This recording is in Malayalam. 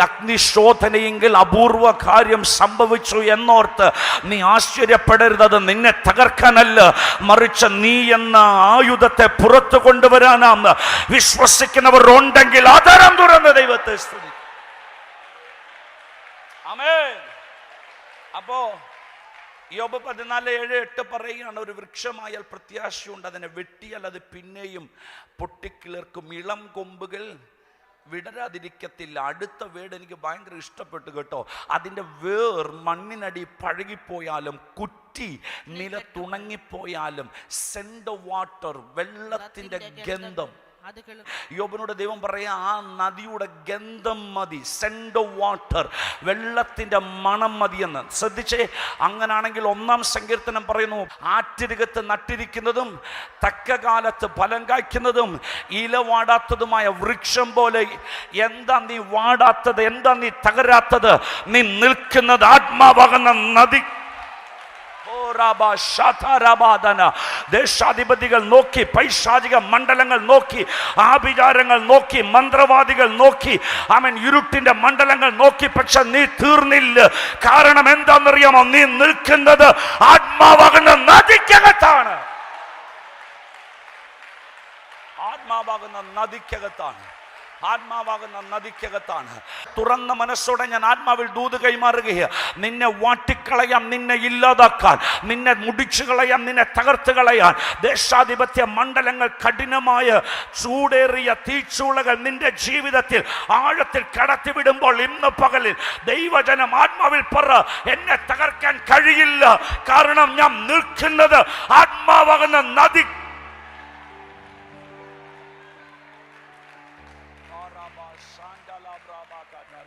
അഗ്നിശോധനയെങ്കിൽ അപൂർവ കാര്യം സംഭവിച്ചു എന്നോർത്ത് നീ ആശ്ചര്യപ്പെടരുത് നിന്നെ തകർക്കാനല്ല. മറിച്ച് നീ എന്ന ആയുധത്തെ പുറത്തു കൊണ്ടുവരാനാന്ന് വിശ്വസിക്കുന്നവർ ഉണ്ടെങ്കിൽ ആധാരം തുറന്ന് ദൈവത്തെ സ്തുതി അപ്പോ യോബ് പതിനാല് ഏഴ് എട്ട് പറയുകയാണ് ഒരു വൃക്ഷമായാൽ പ്രത്യാശയുണ്ട് അതിനെ വെട്ടിയാൽ അത് പിന്നെയും പൊട്ടിക്കിളർക്കും. ഇളം കൊമ്പുകൾ വിടരാതിരിക്കത്തില്ല. അടുത്ത വേട് എനിക്ക് ഭയങ്കര ഇഷ്ടപ്പെട്ടു കേട്ടോ. അതിന്റെ വേർ മണ്ണിനടി പഴകിപ്പോയാലും കുറ്റി നിലത്തുണങ്ങിപ്പോയാലും സെൻഡ് വാട്ടർ വെള്ളത്തിന്റെ ഗന്ധം. യോബിനോട് ദൈവം പറയാ ആ നദിയുടെ ഗന്ധം മതി സെൻഡ് ഓഫ് വാട്ടർ വെള്ളത്തിന്റെ മണം മതി എന്ന് ശ്രദ്ധിച്ചേ അങ്ങനാണെങ്കിൽ ഒന്നാം സങ്കീർത്തനം പറയുന്നു ആറ്റിരുകത്ത് നട്ടിരിക്കുന്നതും തക്ക കാലത്ത് ഫലം കായ്ക്കുന്നതും ഇല വാടാത്തതുമായ വൃക്ഷം പോലെ എന്താ നീ വാടാത്തത് എന്താ നീ തകരാത്തത് നീ നിൽക്കുന്നത് ആത്മാവാകുന്ന നദി. ദേശാധിപതികൾ നോക്കി പൈശാചിക മണ്ഡലങ്ങൾ നോക്കി ആഭിചാരങ്ങൾ നോക്കി മന്ത്രവാദികൾ നോക്കി അവൻ ഇരുട്ടിന്റെ മണ്ഡലങ്ങൾ നോക്കി പക്ഷെ നീ തീർന്നില്ല. കാരണം എന്താണെന്നറിയാമോ? നീ നിൽക്കുന്നത് ആത്മാവകുന്ന നദിക്കകത്താണ്. ആത്മാവാകുന്ന നദിക്കകത്താണ്. ആത്മാവാകുന്ന നദിക്കകത്താണ്. തുറന്ന മനസ്സോടെ ഞാൻ ആത്മാവിൽ ദൂത് കൈമാറുകയാണ്. നിന്നെ വാട്ടിക്കളയാം നിന്നെ ഇല്ലാതാക്കാൻ നിന്നെ മുടിച്ചു കളയാം നിന്നെ തകർത്ത് കളയാൻ. ദേശാധിപത്യ മണ്ഡലങ്ങൾ കഠിനമായ ചൂടേറിയ തീച്ചൂളകൾ നിന്റെ ജീവിതത്തിൽ ആഴത്തിൽ കടത്തിവിടുമ്പോൾ ഇന്ന് പകലിൽ ദൈവജനം ആത്മാവിൽ പറ എന്നെ തകർക്കാൻ കഴിയില്ല. കാരണം ഞാൻ നിൽക്കുന്നത് ആത്മാവാകുന്ന നദി Rabba sandala, brava, Katala